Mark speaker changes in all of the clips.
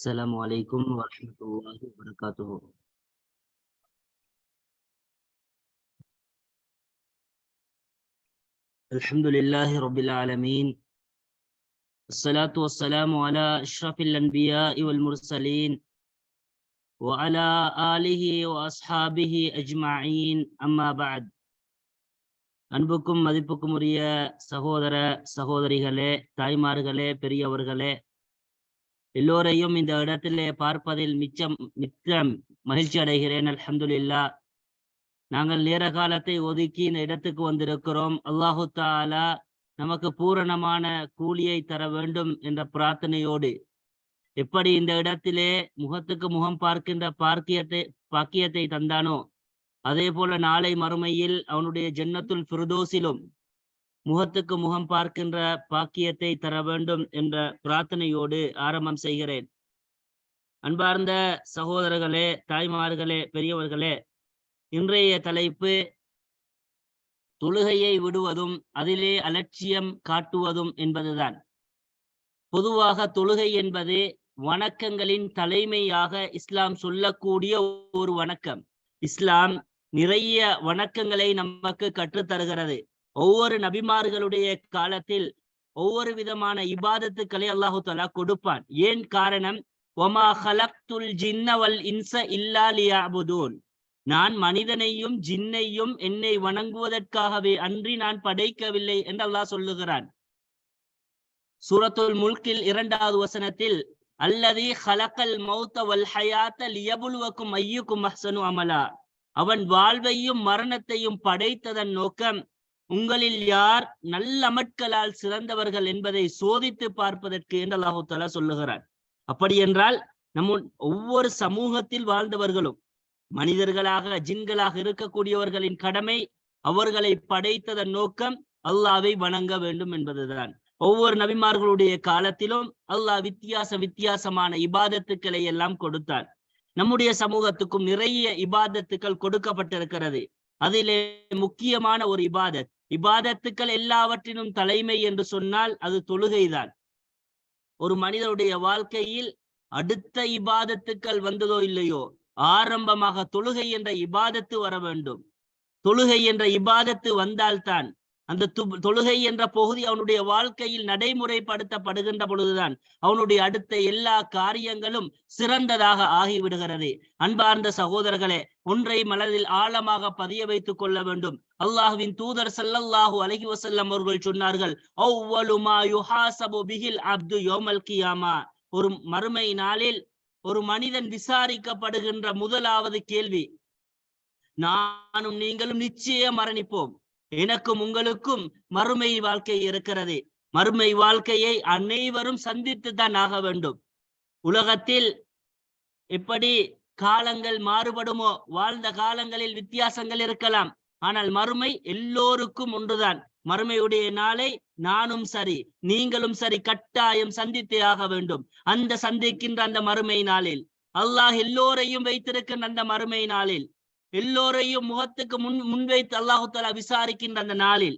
Speaker 1: السلام عليكم ورحمة الله وبركاته الحمد لله رب العالمين الصلاة والسلام على أشرف الأنبياء والمرسلين وعلى آله وأصحابه أجمعين أما بعد அன்புக்கும் மதிப்புக்கும் உரிய சகோதர சகோதரிகளே தாய்மார்களே பெரியவர்களே எல்லோரையும் இந்த இடத்திலே பார்ப்பதில் மிச்சம் மிச்சம் மகிழ்ச்சி அடைகிறேன். அலமதுல்லா நாங்கள் நேர காலத்தை ஒதுக்கி இந்த இடத்துக்கு வந்திருக்கிறோம். அல்லாஹு தாலா நமக்கு பூரணமான கூலியை தர வேண்டும் என்ற பிரார்த்தனையோடு. எப்படி இந்த இடத்திலே முகத்துக்கு முகம் பார்க்கின்ற பார்க்கியத்தை பாக்கியத்தை தந்தானோ? அதே போல நாளை மறுமையில் அவனுடைய ஜன்னத்துல் ஃபிர்தோஸிலும் முகத்துக்கு முகம் பார்க்கின்ற பாக்கியத்தை தர வேண்டும் என்ற பிரார்த்தனையோடு ஆரம்பம் செய்கிறேன். அன்பார்ந்த சகோதரர்களே தாய்மார்களே பெரியவர்களே இன்றைய தலைப்பு தொழுகையை விடுவதும் அதிலே அலட்சியம் காட்டுவதும் என்பதுதான். பொதுவாக தொழுகை என்பது வணக்கங்களின் தலைமையாக இஸ்லாம் சொல்லக்கூடிய ஒரு வணக்கம். இஸ்லாம் நிறைய வணக்கங்களை நமக்கு கற்றுத்தருகிறது. ஒவ்வொரு நபிமார்களுடைய காலத்தில் ஒவ்வொரு விதமான இபாதத்துக்களை அல்லாஹு தலா கொடுப்பான். ஏன் காரணம்? ஒமா ஹலக்துல் ஜின்னவல் இன்ச இல்லாலியாபுதூன் நான் மனிதனையும் ஜின்னையும் என்னை வணங்குவதற்காகவே அன்றி நான் படைக்கவில்லை என்று அல்லாஹ் சொல்லுகிறான். சூரத்துல் முல்கில் இரண்டாவது வசனத்தில் அல்லது ஹலக்கல் மௌத்த வல் ஹயாத்த லியபுலுவக்கும் ஐயுக்கும் அஹ்சனு அமலா. அவன் வாழ்வையும் மரணத்தையும் படைத்ததன் நோக்கம் உங்களில் யார் நல்லமற்களால் சிறந்தவர்கள் என்பதை சோதித்து பார்ப்பதற்கு என்று அல்லாஹு சொல்லுகிறார். அப்படி என்றால் நம்ம ஒவ்வொரு சமூகத்தில் வாழ்ந்தவர்களும் மனிதர்களாக ஜின்களாக இருக்கக்கூடியவர்களின் கடமை அவர்களை படைத்ததன் நோக்கம் அல்லாவை வணங்க வேண்டும் என்பதுதான். ஒவ்வொரு நபிமார்களுடைய காலத்திலும் அல்லாஹ் வித்தியாச வித்தியாசமான இபாதத்துக்களை எல்லாம் கொடுத்தார் நம்முடைய சமூகத்துக்கும் நிறைய இபாதத்துக்கள் கொடுக்கப்பட்டிருக்கிறது. அதிலே முக்கியமான ஒரு இபாதத் இபாதத்துக்கள் எல்லாவற்றினும் தலைமை என்று சொன்னால் அது தொழுகைதான். ஒரு மனிதனுடைய வாழ்க்கையில் அடுத்த இபாதத்துக்கள் வந்ததோ இல்லையோ ஆரம்பமாக தொழுகை என்ற இபாதத்து வர வேண்டும். தொழுகை என்ற இபாதத்து வந்தால்தான் அந்த தொழுகை என்ற பகுதி அவனுடைய வாழ்க்கையில் நடைமுறைப்படுத்தப்படுகின்ற பொழுதுதான் அவனுடைய அடுத்த எல்லா காரியங்களும் சிறந்ததாக ஆகிவிடுகிறது. அன்பார்ந்த சகோதரர்களே ஒன்றை மனதில் ஆழமாக பதிய வைத்துக் கொள்ள வேண்டும். அல்லாஹுவின் தூதர் சல்லல்லாஹு அலஹி வசல்லம் அவர்கள் சொன்னார்கள் அப்து யோமல் கியாமா. ஒரு மறுமை நாளில் ஒரு மனிதன் விசாரிக்கப்படுகின்ற முதலாவது கேள்வி நானும் நீங்களும் நிச்சயம் மரணிப்போம். எனக்கும் உங்களுக்கும் மறுமை வாழ்க்கை இருக்கிறது. மறுமை வாழ்க்கையை அனைவரும் சந்தித்து தான் ஆக வேண்டும். உலகத்தில் எப்படி காலங்கள் மாறுபடுமோ வாழ்ந்த காலங்களில் வித்தியாசங்கள் இருக்கலாம். ஆனால் மறுமை எல்லோருக்கும் ஒன்றுதான். மறுமையுடைய நாளை நானும் சரி நீங்களும் சரி கட்டாயம் சந்தித்தே ஆக வேண்டும். அந்த சந்திக்கின்ற அந்த மறுமை நாளில் அல்லாஹ் எல்லோரையும் வைத்திருக்கின்ற அந்த மறுமை நாளில் எல்லோரையும் முகத்துக்கு முன் முன்வைத்து அல்லாஹு தாலா விசாரிக்கின்ற அந்த நாளில்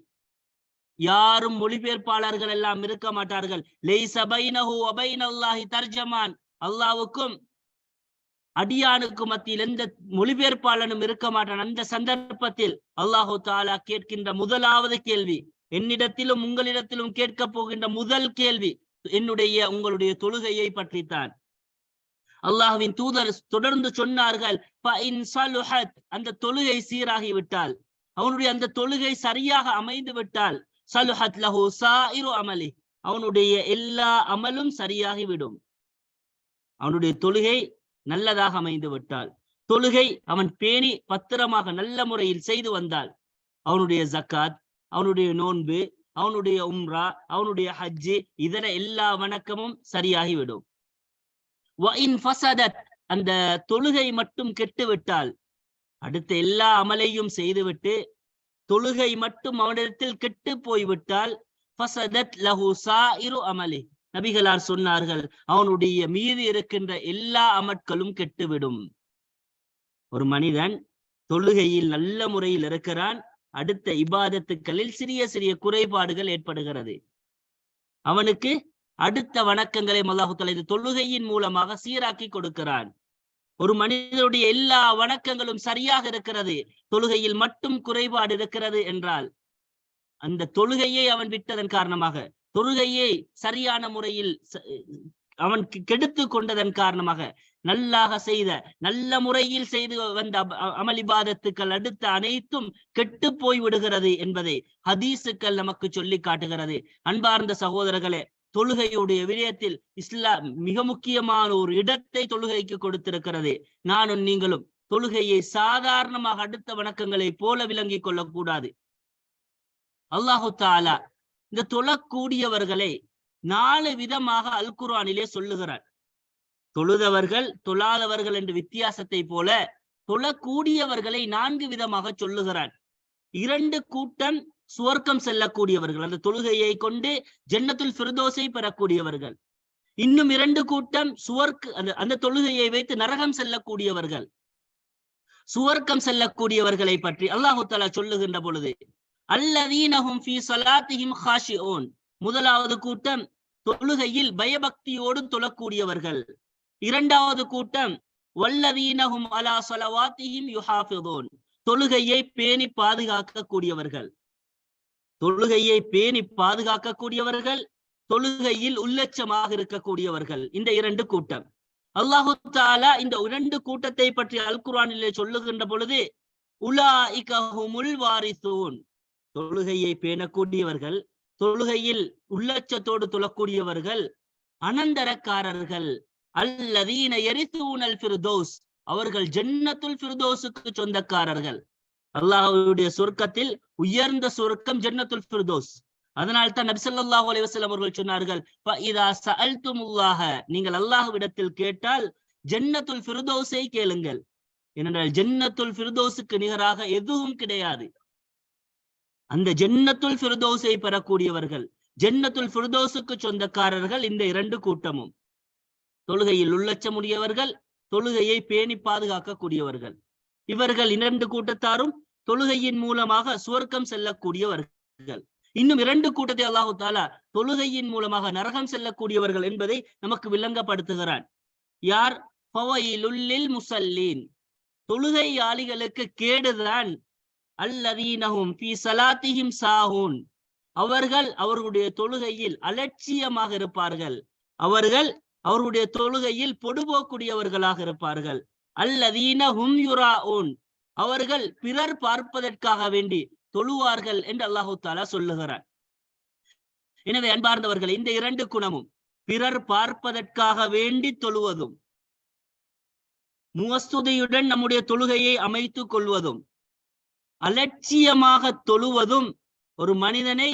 Speaker 1: யாரும் மொழிபெயர்ப்பாளர்கள் எல்லாம் இருக்க மாட்டார்கள். தர்ஜமான். அல்லாவுக்கும் அடியானுக்கு மத்தியில் எந்த மொழிபெயர்ப்பாளனும் இருக்க மாட்டான். அந்த சந்தர்ப்பத்தில் அல்லாஹு தாலா கேட்கின்ற முதலாவது கேள்வி என்னிடத்திலும் உங்களிடத்திலும் கேட்க போகின்ற முதல் கேள்வி என்னுடைய உங்களுடைய தொழுகையை பற்றித்தான். அல்லாஹுவின் தூதர் தொடர்ந்து சொன்னார்கள் அந்த தொழுகை சீராகி விட்டால். அவனுடைய அந்த தொழுகை சரியாக அமைந்து விட்டால் சலுஹத் லஹு சாயிரு அமலி அவனுடைய எல்லா அமலும் சரியாகி விடும். அவனுடைய தொழுகை நல்லதாக அமைந்து விட்டால். தொழுகை அவன் பேணி பத்திரமாக நல்ல முறையில் செய்து வந்தால். அவனுடைய ஜக்காத் அவனுடைய நோன்பு அவனுடைய உம்ரா அவனுடைய ஹஜ்ஜு இதர எல்லா வணக்கமும் சரியாகிவிடும் அந்த தொழுகை மட்டும் கெட்டு விட்டால் அடுத்த எல்லா அமலையும் செய்துவிட்டு தொழுகை மட்டும் அவனிடத்தில் கெட்டு போய்விட்டால் அமலி. நபிகளார் சொன்னார்கள் அவனுடைய மீது இருக்கின்ற எல்லா அமட்களும் கெட்டுவிடும். ஒரு மனிதன் தொழுகையில் நல்ல முறையில் இருக்கிறான் அடுத்த இபாதத்துக்களில் சிறிய சிறிய குறைபாடுகள் ஏற்படுகிறது. அவனுக்கு அடுத்த வணக்கங்களை மல்லாஹுத்தல இந்த தொழுகையின் மூலமாக சீராக்கி கொடுக்கிறான். ஒரு மனிதனுடைய எல்லா வணக்கங்களும் சரியாக இருக்கிறது. தொழுகையில் மட்டும் குறைபாடு இருக்கிறது என்றால் அந்த தொழுகையை அவன் விட்டதன் காரணமாக தொழுகையை சரியான முறையில் அவன் கெடுத்து கொண்டதன் காரணமாக நல்லாக செய்த நல்ல முறையில் செய்து வந்த அப- அடுத்த அனைத்தும் கெட்டு போய் விடுகிறது என்பதை ஹதீசுக்கள் நமக்கு சொல்லி காட்டுகிறது. அன்பார்ந்த சகோதரர்களே தொழுகையுடைய விடயத்தில் இஸ்லாம் மிக முக்கியமான ஒரு இடத்தை தொழுகைக்கு கொடுத்திருக்கிறது. நானும் நீங்களும் தொழுகையை சாதாரணமாக அடுத்த வணக்கங்களை போல விளங்கிக் கொள்ளக்கூடாது. அல்லாஹு தாலா இந்த தொழக்கூடியவர்களை நாலு விதமாக அல் குர்ஆனிலே சொல்லுகிறார் தொழுதவர்கள் தொழாதவர்கள் என்ற வித்தியாசத்தை போல தொழக்கூடியவர்களை நான்கு விதமாக சொல்லுகிறான். இரண்டு கூட்டம் சுவர்க்கம் செல்லக்கூடியவர்கள் அந்த தொழுகையை கொண்டு ஜன்னத்துல் ஃபிர்தோஸை பெறக்கூடியவர்கள். இன்னும் இரண்டு கூட்டம் சுவர்க்க அந்த அந்த தொழுகையை வைத்து நரகம் செல்லக்கூடியவர்கள். சுவர்க்கம் செல்லக்கூடியவர்களை பற்றி அல்லாஹு தலா சொல்லுகின்ற பொழுது அல்லதீனஹும் ஃபி சலாத்திஹிம் ஹாஷிஊன் முதலாவது கூட்டம் தொழுகையில் பயபக்தியோடு தொழக்கூடியவர்கள். இரண்டாவது கூட்டம் வல்லதீனஹும் அலா சலவாத்திஹிம் யுஹாஃபிதோன். தொழுகையை பேணி பாதுகாக்கக்கூடியவர்கள். தொழுகையை பேணி பாதுகாக்கக்கூடியவர்கள் தொழுகையில் உள்ளட்சமாக இருக்கக்கூடியவர்கள். இந்த இரண்டு கூட்டம். அல்லாஹு தாலா இந்த இரண்டு கூட்டத்தை பற்றி அல் குர்ஆனிலே சொல்லுகின்ற பொழுது உலாஇகஹுமுல் வாரிசூன். தொழுகையை பேணக்கூடியவர்கள் தொழுகையில் உள்ளச்சத்தோடு தொழக்கூடியவர்கள் அனந்தரக்காரர்கள். அல்லதீன எரிசூனல் ஃபிர்தோஸ். அவர்கள் ஜன்னத்துல் ஃபிர்தோஸுக்கு சொந்தக்காரர்கள். அல்லாஹுடைய சொர்க்கத்தில் உயர்ந்த சொர்க்கம் ஜன்னத்துல் ஃபிர்தோஸ். அதனால் தான் நபிசல்லாஹு ஸல்லல்லாஹு அவர்கள் சொன்னார்கள் நீங்கள் அல்லாஹுவிடத்தில் கேட்டால் ஜன்னத்துல் ஃபிர்தோஸை கேளுங்கள். ஏனென்றால் ஜன்னத்துல் ஃபிர்தோஸுக்கு நிகராக எதுவும் கிடையாது. அந்த ஜன்னத்துல் ஃபிர்தோஸை பெறக்கூடியவர்கள் ஜன்னத்துல் ஃபிர்தோஸுக்கு சொந்தக்காரர்கள் இந்த இரண்டு கூட்டமும். தொழுகையில் உள்ளச்சமுடையவர்கள் தொழுகையை பேணி பாதுகாக்கக்கூடியவர்கள். இவர்கள் இரண்டு கூட்டத்தாரும் தொழுகையின் மூலமாக சுவர்க்கம் செல்லக்கூடியவர்கள். இன்னும் இரண்டு கூட்டத்தை அல்லாஹு தாலா தொழுகையின் மூலமாக நரகம் செல்லக்கூடியவர்கள் என்பதை நமக்கு விளங்கப்படுத்துகிறான். யார்? ஃபவைலுல்லில் முசல்லீன். தொழுகையாளிகளுக்கு கேடுதான். அல்லதீனகும் பி சலாத்திஹிம் சாஹூன். அவர்கள் அவர்களுடைய தொழுகையில் அலட்சியமாக இருப்பார்கள். அவர்கள் அவருடைய தொழுகையில் பொடுபோக்கூடியவர்களாக இருப்பார்கள். அல்லதீன ஹும் யுராஊன். அவர்கள் பிறர் பார்ப்பதற்காக வேண்டி தொழுவார்கள் என்று அல்லாஹு தாலா சொல்லுகிறார் எனவே அன்பார்ந்தவர்கள் இந்த இரண்டு குணமும் பிறர் பார்ப்பதற்காக வேண்டி தொழுவதும் முகஸ்துதியுடன் நம்முடைய தொழுகையை அமைத்துக் கொள்வதும் அலட்சியமாக தொழுவதும் ஒரு மனிதனை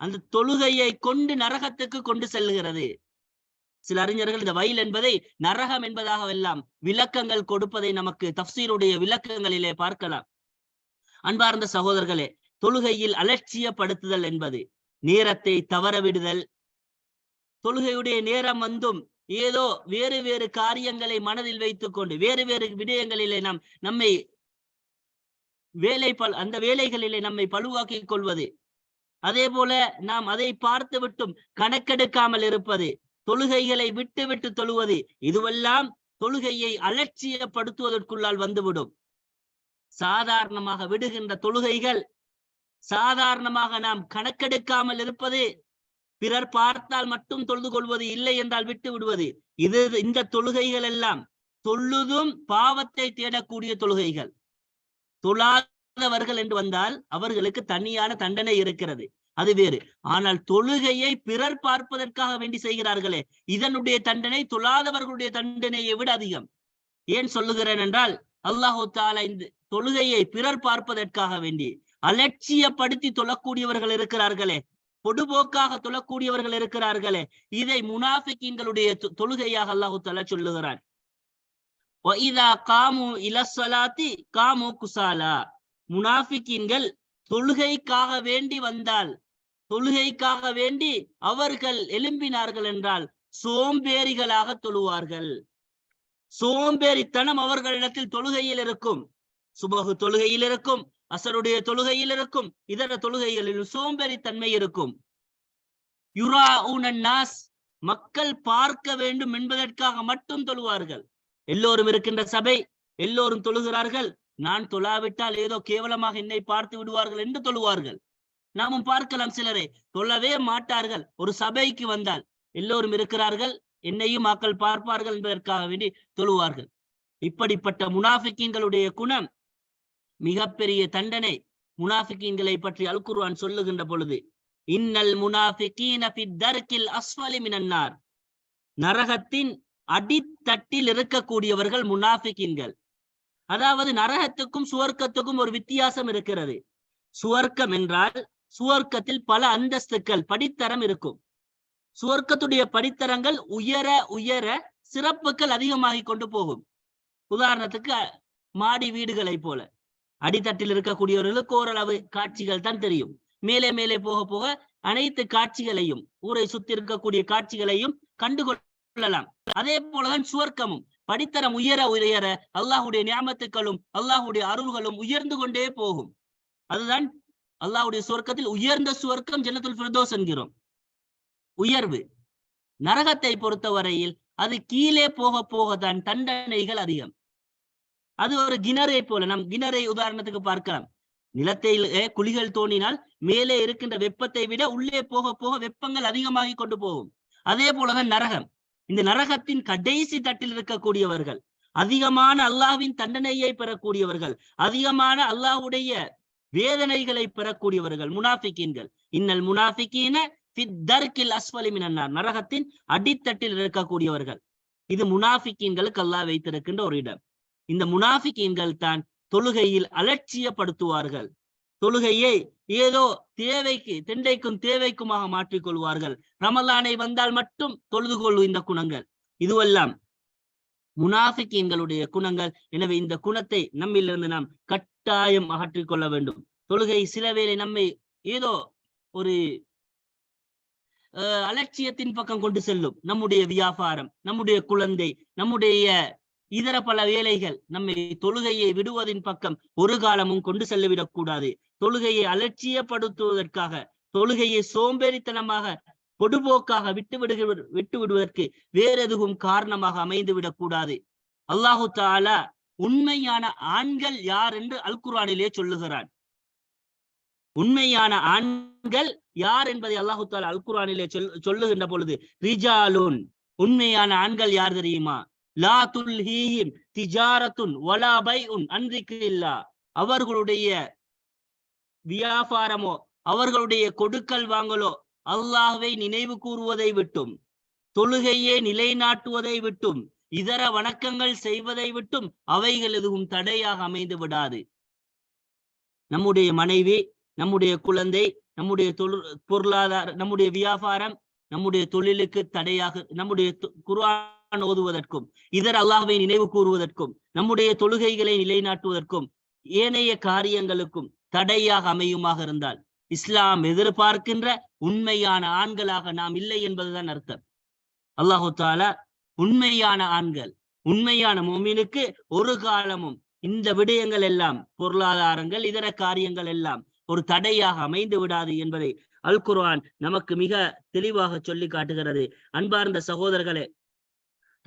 Speaker 1: அந்த தொழுகையை கொண்டு நரகத்துக்கு கொண்டு செல்லுகிறது. சில அறிஞர்கள் இந்த வயல் என்பதை நரகம் என்பதாக எல்லாம் விளக்கங்கள் கொடுப்பதை நமக்கு தப்சீருடைய விளக்கங்களிலே பார்க்கலாம். அன்பார்ந்த சகோதரர்களே தொழுகையில் அலட்சியப்படுத்துதல் என்பது நேரத்தை தவற விடுதல் தொழுகையுடைய நேரம் வந்தும் ஏதோ வேறு வேறு காரியங்களை மனதில் வைத்துக் கொண்டு வேறு வேறு விடயங்களிலே நாம் நம்மை வேலை பல் அந்த வேலைகளிலே நம்மை பழுவாக்கிக் கொள்வது. அதே போல நாம் அதை பார்த்து விட்டும் கணக்கெடுக்காமல் இருப்பது. தொழுகைகளை விட்டு விட்டு தொழுவது இதுவெல்லாம் தொழுகையை அலட்சியப்படுத்துவதற்குள்ளால் வந்துவிடும். சாதாரணமாக விடுகின்ற தொழுகைகள் சாதாரணமாக நாம் கணக்கெடுக்காமல் இருப்பது பிறர் பார்த்தால் மட்டும் தொழுது கொள்வது இல்லை என்றால் விட்டு விடுவது. இது இந்த தொழுகைகள் எல்லாம் தொழுதும் பாவத்தை தேடக்கூடிய தொழுகைகள். தொழாதவர்கள் என்று வந்தால் அவர்களுக்கு தனியான தண்டனை இருக்கிறது. அது வேறு. ஆனால் தொழுகையை பிறர் பார்ப்பதற்காக வேண்டி செய்கிறார்களே இதனுடைய தண்டனை தொழாதவர்களுடைய தண்டனையை விட அதிகம். ஏன் சொல்லுகிறேன் என்றால் அல்லாஹு தாலா இந்த தொழுகையை பிறர் பார்ப்பதற்காக வேண்டி அலட்சியப்படுத்தி தொழக்கூடியவர்கள் இருக்கிறார்களே பொடுபோக்காக தொழக்கூடியவர்கள் இருக்கிறார்களே இதை முனாஃபிக்கின்களுடைய தொழுகையாக அல்லாஹு தாலா சொல்லுகிறார் காமு இலசலாத்தி காமு குசாலா. முனாஃபிக்கின்கள் தொழுகைக்காக வேண்டி வந்தால் தொழுகைக்காக வேண்டி அவர்கள் எழும்பினார்கள் என்றால் சோம்பேறிகளாக தொழுவார்கள். சோம்பேறித்தனம் அவர்களிடத்தில் தொழுகையில் இருக்கும். சுபகு தொழுகையில் இருக்கும் அசருடைய தொழுகையில் இருக்கும் இதர தொழுகைகளில் சோம்பேறித்தன்மை இருக்கும். யுரா நாஸ் மக்கள் பார்க்க வேண்டும் என்பதற்காக மட்டும் தொழுவார்கள். எல்லோரும் இருக்கின்ற சபை எல்லோரும் தொழுகிறார்கள். நான் தொழாவிட்டால் ஏதோ கேவலமாக என்னை பார்த்து விடுவார்கள் என்று தொழுவார்கள். நாமும் பார்க்கலாம் சிலரை. தொழவே மாட்டார்கள். ஒரு சபைக்கு வந்தால் எல்லோரும் இருக்கிறார்கள். என்னையும் மக்கள் பார்ப்பார்கள் என்பதற்காக வேண்டி தொழுவார்கள். இப்படிப்பட்ட முனாஃபிக்கீன்களுடைய குணம் மிகப்பெரிய தண்டனை. முனாஃபிக்கீன்களை பற்றி அல் சொல்லுகின்ற பொழுது இன்னல் முனாஃபிகீன தர்கில் அஸ்வலி மினன்னார். நரகத்தின் அடித்தட்டில் இருக்கக்கூடியவர்கள் முனாஃபிக்கீன்கள். அதாவது நரகத்துக்கும் சுவர்க்கத்துக்கும் ஒரு வித்தியாசம் இருக்கிறது. சுவர்க்கம் என்றால் சுவர்க்கத்தில் பல அந்தஸ்துக்கள் படித்தரம் இருக்கும். சுவர்க்கத்துடைய படித்தரங்கள் உயர உயர சிறப்புகள் அதிகமாகிக் கொண்டு போகும். உதாரணத்துக்கு மாடி வீடுகளை போல. அடித்தட்டில் இருக்கக்கூடியவர்களுக்கு ஓரளவு காட்சிகள் தான் தெரியும். மேலே மேலே போக போக அனைத்து காட்சிகளையும் ஊரை சுத்தி இருக்கக்கூடிய காட்சிகளையும் கண்டுகொள்ளலாம். அதே போலதான் சுவர்க்கமும். படித்தரம் உயர உயர அல்லாஹுடைய நியாமத்துக்களும் அல்லாஹுடைய அருள்களும் உயர்ந்து கொண்டே போகும். அதுதான் அல்லாஹுடைய சுவர்க்கத்தில் உயர்ந்த சுவர்க்கம் ஜன்னத்துல் பிரதோஸ் என்கிறோம். உயர்வு. நரகத்தை பொறுத்தவரையில் அது கீழே போக போக தான் தண்டனைகள் அதிகம். அது ஒரு கிணறை போல நம் கிணறை உதாரணத்துக்கு பார்க்கலாம். நிலத்தில் குழிகள் தோண்டினால் மேலே இருக்கின்ற வெப்பத்தை விட உள்ளே போக போக வெப்பங்கள் அதிகமாகி கொண்டு போகும். அதே போலதான் நரகம். இந்த நரகத்தின் கடைசி தட்டில் இருக்கக்கூடியவர்கள் அதிகமான அல்லாஹ்வின் தண்டனையை பெறக்கூடியவர்கள் அதிகமான அல்லாஹுடைய வேதனைகளை பெறக்கூடியவர்கள் முனாஃபிக்கீன்கள் இன்னல் முனாஃபிக்கீன ஃபித் தர்கில் நரகத்தின் அடித்தட்டில் இருக்கக்கூடியவர்கள். இது முனாஃபிக்கீன்களுக்கு அல்லாஹ் வைத்திருக்கின்ற ஒரு இடம். இந்த முனாஃபிக்கீன்கள் தான் தொழுகையில் அலட்சியப்படுத்துவார்கள். தொழுகையை ஏதோ தேவைக்கு திண்டைக்கும் தேவைக்குமாக மாற்றிக்கொள்வார்கள். ரமலானை வந்தால் மட்டும் தொழுது கொள்ளும் இந்த குணங்கள். இதுவெல்லாம் முனாஃபிக்கீன்களுடைய குணங்கள். எனவே இந்த குணத்தை நம்மிலிருந்து நாம் கட்டாயம் அகற்றிக் கொள்ள வேண்டும். தொழுகை சில வேளை நம்மை ஏதோ ஒரு அஹ், அலட்சியத்தின் பக்கம் கொண்டு செல்லும். நம்முடைய வியாபாரம் நம்முடைய குழந்தை நம்முடைய இதர பல வேலைகள் நம்மை தொழுகையை விடுவதின் பக்கம் ஒரு காலமும் கொண்டு செல்லவிடக் கூடாது தொழுகையை அலட்சியப்படுத்துவதற்காக தொழுகையை சோம்பேறித்தனமாக பொடுபோக்காக விட்டு விடுகிற விட்டு விடுவதற்கு வேற எதுவும் காரணமாக அமைந்து விடக்கூடாது அல்லாஹு தாலா உண்மையான ஆண்கள் யார் என்று அல்குரானிலே சொல்லுகிறான். உண்மையான ஆண்கள் யார் என்பதை அல்லாஹு தாலா அல்குரானிலே சொல் சொல்லுகின்ற பொழுது ரிஜாலுன் உண்மையான ஆண்கள் யார் தெரியுமா? லா துல்ஹீஹிம் திஜாரத்துன் ஒலா பை உன் அன்றிக்கு இல்லா. அவர்களுடைய வியாபாரமோ அவர்களுடைய கொடுக்கல் வாங்கலோ அல்லாஹ்வை நினைவு கூறுவதை விட்டும் தொழுகையே நிலைநாட்டுவதை விட்டும் இதர வணக்கங்கள் செய்வதை விட்டும் அவைகள் எதுவும் தடையாக அமைந்து விடாது. நம்முடைய மனைவி நம்முடைய குழந்தை நம்முடைய தொழில் பொருளாதார நம்முடைய வியாபாரம் நம்முடைய தொழிலுக்கு தடையாக நம்முடைய து- குர்ஆன் ஓதுவதற்கும் இதர அல்லாஹ்வை நினைவு கூறுவதற்கும் நம்முடைய தொழுகைகளை நிலைநாட்டுவதற்கும் ஏனைய காரியங்களுக்கும் தடையாக அமையுமாக இருந்தால் இஸ்லாம் எதிர்பார்க்கின்ற உண்மையான ஆண்களாக நாம் இல்லை என்பதுதான் அர்த்தம். அல்லாஹு தாலா உண்மையான ஆண்கள் உண்மையான மோமினுக்கு ஒரு காலமும் இந்த விடயங்கள் எல்லாம் பொருளாதாரங்கள் இதர காரியங்கள் எல்லாம் ஒரு தடையாக அமைந்து விடாது என்பதை அல் குர்ஆன் நமக்கு மிக தெளிவாக சொல்லி காட்டுகிறது. அன்பார்ந்த சகோதரர்களே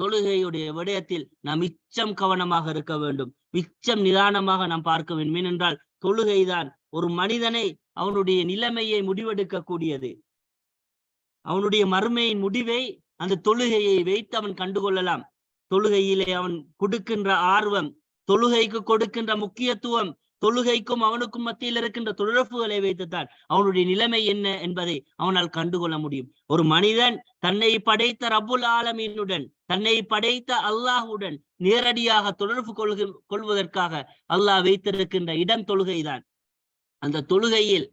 Speaker 1: தொழுகையுடைய விடயத்தில் நாம் மிச்சம் கவனமாக இருக்க வேண்டும். மிச்சம் நிதானமாக நாம் பார்க்க வேண்டும். ஏனென்றால் தொழுகைதான் ஒரு மனிதனை அவனுடைய நிலைமையை முடிவெடுக்கக்கூடியது. அவனுடைய மறுமையின் முடிவை அந்த தொழுகையை வைத்து அவன் கண்டுகொள்ளலாம். தொழுகையிலே அவன் கொடுக்கின்ற ஆர்வம் தொழுகைக்கு கொடுக்கின்ற முக்கியத்துவம் தொழுகைக்கும் அவனுக்கும் மத்தியில் இருக்கின்ற தொடர்புகளை வைத்துத்தான் அவனுடைய நிலைமை என்ன என்பதை அவனால் கண்டுகொள்ள முடியும். ஒரு மனிதன் தன்னை படைத்த ரபுல் ஆலமீனுடன் தன்னை படைத்த அல்லாஹுடன் நேரடியாக தொடர்பு கொள்கு கொள்வதற்காக அல்லாஹ் வைத்திருக்கின்ற இடம் தொழுகைதான். அந்த தொழுகையில்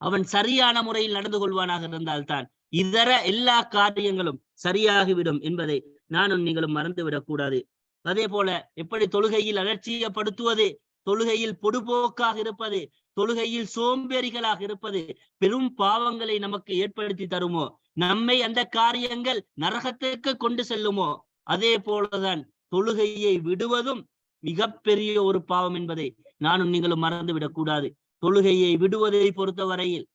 Speaker 1: அவன் சரியான முறையில் நடந்து கொள்வானாக இருந்தால்தான் இதர எல்லா காரியங்களும் சரியாகிவிடும் என்பதை நானும் நீங்களும் மறந்துவிடக் கூடாது அதே போல எப்படி தொழுகையில் அலட்சியப்படுத்துவது தொழுகையில் பொடுபோக்காக இருப்பது தொழுகையில் சோம்பேறிகளாக இருப்பது பெரும் பாவங்களை நமக்கு ஏற்படுத்தி தருமோ? நம்மை அந்த காரியங்கள் நரகத்திற்கு கொண்டு செல்லுமோ? அதே போலதான் தொழுகையை விடுவதும் மிகப்பெரிய ஒரு பாவம் என்பதை நானும் நீங்களும் மறந்துவிடக் கூடாது. தொழுகையை விடுவதை பொறுத்தவரையில்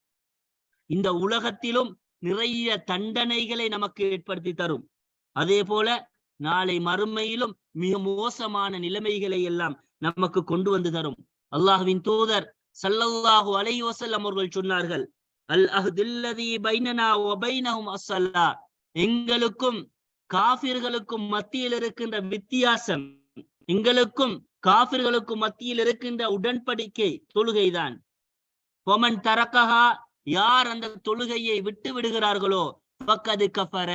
Speaker 1: இந்த உலகத்திலும் நிறைய தண்டனைகளை நமக்கு ஏற்படுத்தி தரும். அதே போல நாளை மறுமையிலும் மிக மோசமான நிலைமைகளை எல்லாம் நமக்கு கொண்டு வந்து தரும். அல்லாஹுவின் தூதர் சல்லல்லாஹு அலை வசல்லம் அவர்கள் சொன்னார்கள் அல் அஹ்தில்லதி பைனனா ஒபைனஹும் அஸ்ஸல்லா. எங்களுக்கும் காபிர்களுக்கும் மத்தியில் இருக்கின்ற வித்தியாசம் எங்களுக்கும் காபிர்களுக்கும் மத்தியில் இருக்கின்ற உடன்படிக்கை தொழுகைதான். பொமன் தரக்கஹா யார் அந்த தொழுகையை விட்டு விடுகிறார்களோ பக்கது கஃபர.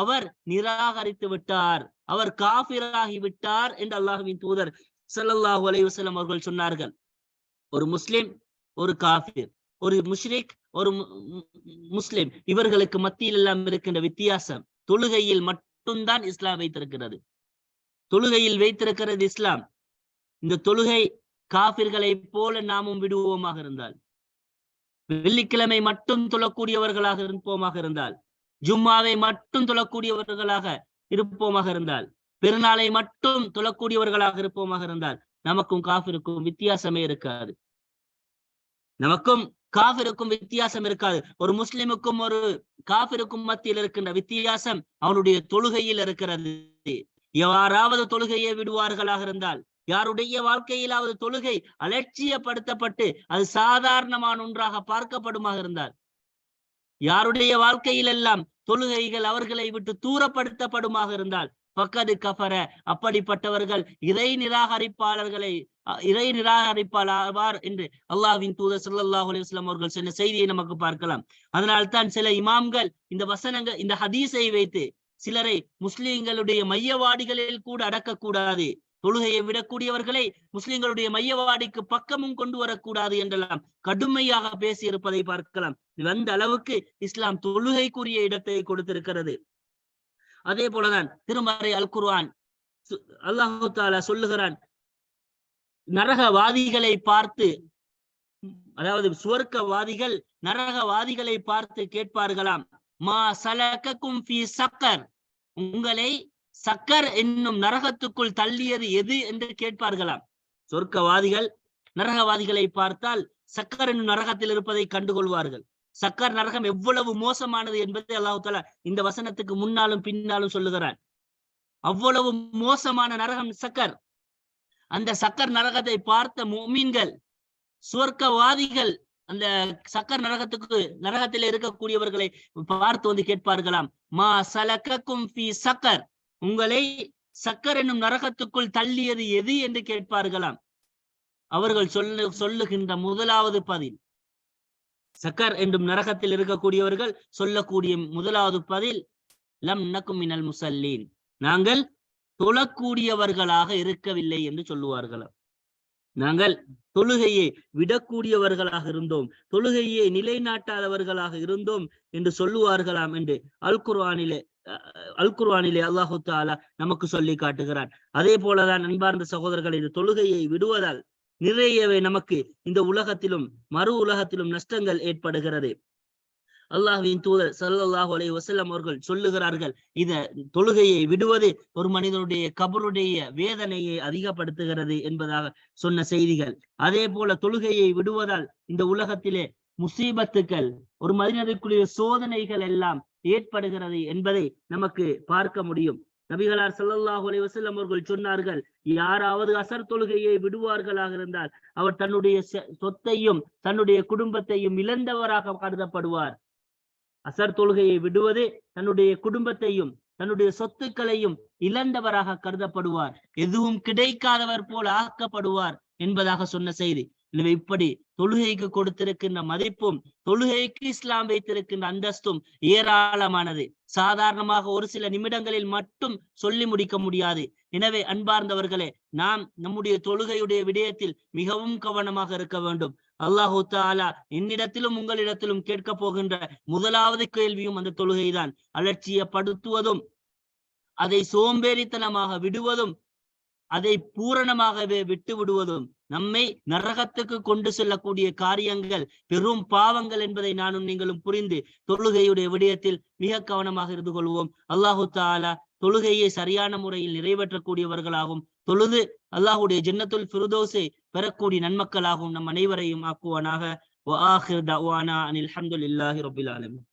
Speaker 1: அவர் நிராகரித்து விட்டார். அவர் காபிராகி விட்டார் என்று அல்லாஹுவின் தூதர் சல்லல்லாஹு அலைவசலம் அவர்கள் சொன்னார்கள். ஒரு முஸ்லிம் ஒரு காபிர் ஒரு முஷ்ரிக் ஒரு முஸ்லிம் இவர்களுக்கு மத்தியில் எல்லாம் இருக்கின்ற வித்தியாசம் தொழுகையில் மட்டும்தான் இஸ்லாம் வைத்திருக்கிறது. தொழுகையில் வைத்திருக்கிறது இஸ்லாம். இந்த தொழுகை காபிர்களை போல நாமும் விடுவோமாக இருந்தால். வெள்ளிக்கிழமை மட்டும் தொழக்கூடியவர்களாக இருப்போமாக இருந்தால். ஜும்மாவை மட்டும் தொழக்கூடியவர்களாக இருப்போமாக இருந்தால் பெருநாளை மட்டும் தொழக்கூடியவர்களாக இருப்போமாக இருந்தால் நமக்கும் காஃபிருக்கும் வித்தியாசமே இருக்காது. நமக்கும் காஃபிருக்கும் வித்தியாசம் இருக்காது. ஒரு முஸ்லிமுக்கும் ஒரு காஃபிருக்கும் மத்தியில் இருக்கின்ற வித்தியாசம் அவனுடைய தொழுகையில் இருக்கிறது. யாராவது தொழுகையை விடுவார்களாக இருந்தால் யாருடைய வாழ்க்கையிலாவது தொழுகை அலட்சியப்படுத்தப்பட்டு அது சாதாரணமான ஒன்றாக பார்க்கப்படுமாக இருந்தால் யாருடைய வாழ்க்கையில் எல்லாம் தொழுகைகள் அவர்களை விட்டு தூரப்படுத்தப்படுமாக இருந்தால் பக்கது கஃபர அப்படிப்பட்டவர்கள் இறை நிராகரிப்பாளர்களை அஹ், இறை நிராகரிப்பாளர் என்று அல்லாஹ்வின் தூதர் சல்லாஹ் அலிஸ்லாம் அவர்கள் சொன்ன செய்தியை நமக்கு பார்க்கலாம். அதனால் தான் சில இமாம்கள் இந்த வசனங்கள் இந்த ஹதீஸை வைத்து சிலரை முஸ்லிம்களுடைய மையவாடிகளில் கூட அடக்கக்கூடாது. தொழுகையை விடக்கூடியவர்களை முஸ்லிம்களுடைய மையவாடிக்கு பக்கமும் கொண்டு வரக்கூடாது என்றெல்லாம் கடுமையாக பேசி இருப்பதை பார்க்கலாம். அந்த அளவுக்கு இஸ்லாம் தொழுகைக்குரிய இடத்தை கொடுத்திருக்கிறது. அதே போலதான் திருமறை அல் குர்ஆன் அல்லாஹு தாலா சொல்லுகிறான் நரகவாதிகளை பார்த்து அதாவது சுவர்க்கவாதிகள் நரகவாதிகளை பார்த்து கேட்பார்களாம் மா சலக்கும் சக்கர். உங்களை சக்கர் என்னும் நரகத்துக்குள் தள்ளியது எது என்று கேட்பார்களாம். சொர்க்கவாதிகள் நரகவாதிகளை பார்த்தால் சக்கர் என்னும் நரகத்தில் இருப்பதை கண்டுகொள்வார்கள். சக்கர் நரகம் எவ்வளவு மோசமானது என்பதை அல்லாஹு தாலா இந்த வசனத்துக்கு முன்னாலும் பின்னாலும் சொல்லுகிறான். அவ்வளவு மோசமான நரகம் சக்கர். அந்த சக்கர் நரகத்தை பார்த்த மோமீன்கள் சுவர்க்கவாதிகள் அந்த சக்கர் நரகத்துக்கு நரகத்தில் இருக்கக்கூடியவர்களை பார்த்து வந்து கேட்பார்களாம். மா சலக்கும் சக்கர். உங்களை சக்கர் என்னும் நரகத்துக்குள் தள்ளியது எது என்று கேட்பார்களாம். அவர்கள் சொல்லு சொல்லுகின்ற முதலாவது பதில். சக்கர் என்றும் நரகத்தில் இருக்கக்கூடியவர்கள் சொல்லக்கூடிய முதலாவது பதில் லம் நக்கும் மினல் முசல்லீன். நாங்கள் தொழக்கூடியவர்களாக இருக்கவில்லை என்று சொல்லுவார்களாம். நாங்கள் தொழுகையை விடக்கூடியவர்களாக இருந்தோம் தொழுகையை நிலைநாட்டாதவர்களாக இருந்தோம் என்று சொல்லுவார்களாம் என்று அல் குர்வானிலே அல் குர்ஆனிலே அல்லாஹு தாலா நமக்கு சொல்லி காட்டுகிறான். அதே போலதான் அன்பார்ந்த சகோதரர்கள் இந்த தொழுகையை விடுவதால் நிறையவே நமக்கு இந்த உலகத்திலும் மறு உலகத்திலும் நஷ்டங்கள் ஏற்படுகிறது. அல்லாஹுவின் தூதர் சல்லாஹு அலைஹி வசல்லம் அவர்கள் சொல்லுகிறார்கள் இந்த தொழுகையை விடுவது ஒரு மனிதனுடைய கபருடைய வேதனையை அதிகப்படுத்துகிறது என்பதாக சொன்ன செய்திகள். அதே போல தொழுகையை விடுவதால் இந்த உலகத்திலே முசீபத்துக்கள் ஒரு மனிதனுக்குரிய சோதனைகள் எல்லாம் ஏற்படுகிறது என்பதை நமக்கு பார்க்க முடியும். நபிகளார் சல்லல்லாஹு அலைவசல்லம் அவர்கள் சொன்னார்கள் யாராவது அசர் தொழுகையை விடுவார்களாக இருந்தால் அவர் தன்னுடைய சொத்தையும் தன்னுடைய குடும்பத்தையும் இழந்தவராக கருதப்படுவார். அசர் தொழுகையை விடுவது தன்னுடைய குடும்பத்தையும் தன்னுடைய சொத்துக்களையும் இழந்தவராக கருதப்படுவார். எதுவும் கிடைக்காதவர் போல ஆக்கப்படுவார் என்பதாக சொன்ன செய்தி. எனவே இப்படி தொழுகைக்கு கொடுத்திருக்கின்ற மதிப்பும் தொழுகைக்கு இஸ்லாம் வைத்திருக்கின்ற அந்தஸ்தும் ஏராளமானது. சாதாரணமாக ஒரு சில நிமிடங்களில் மட்டும் சொல்லி முடிக்க முடியாது. எனவே அன்பார்ந்தவர்களே நாம் நம்முடைய தொழுகையுடைய விடயத்தில் மிகவும் கவனமாக இருக்க வேண்டும். அல்லாஹு தாலா என்னிடத்திலும் உங்களிடத்திலும் கேட்க போகின்ற முதலாவது கேள்வியும் அந்த தொழுகைதான். அலட்சியப்படுத்துவதும் அதை சோம்பேறித்தனமாக விடுவதும் அதை பூரணமாகவே விட்டு விடுவதும் நம்மை நரகத்துக்கு கொண்டு செல்லக்கூடிய காரியங்கள் பெரும் பாவங்கள் என்பதை நானும் நீங்களும் புரிந்து தொழுகையுடைய விடயத்தில் மிக கவனமாக இருந்து கொள்வோம். அல்லாஹு தாலா தொழுகையை சரியான முறையில் நிறைவேற்றக்கூடியவர்களாகும் தொழுது அல்லாஹுடைய ஜின்னத்துல் ஃபிருதோஸை பெறக்கூடிய நன்மக்களாகவும் நம் அனைவரையும் ஆக்குவானாக. அனில் அஹமதுல்லாஹி ரபில் ஆலமின்.